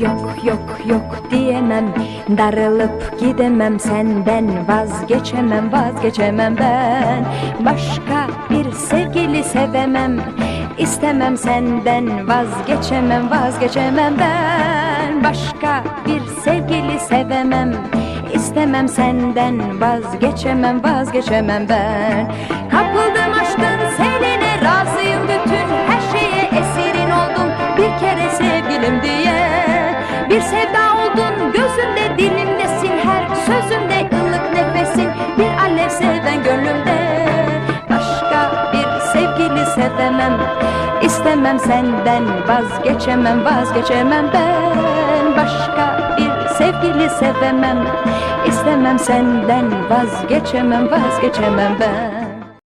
Yok yok yok diyemem Darılıp gidemem senden Vazgeçemem vazgeçemem ben. Başka bir sevgili sevemem İstemem senden Vazgeçemem vazgeçemem ben. Başka bir sevgili sevemem İstemem senden Vazgeçemem vazgeçemem ben. Kapıldım Bir sevda oldun. Gözümde dilimdesin Her sözümde ılık nefesin. Bir alev seven gönlümde Başka bir sevgili sevemem. İstemem senden vazgeçemem vazgeçemem ben. Başka bir sevgili sevemem. İstemem senden vazgeçemem vazgeçemem ben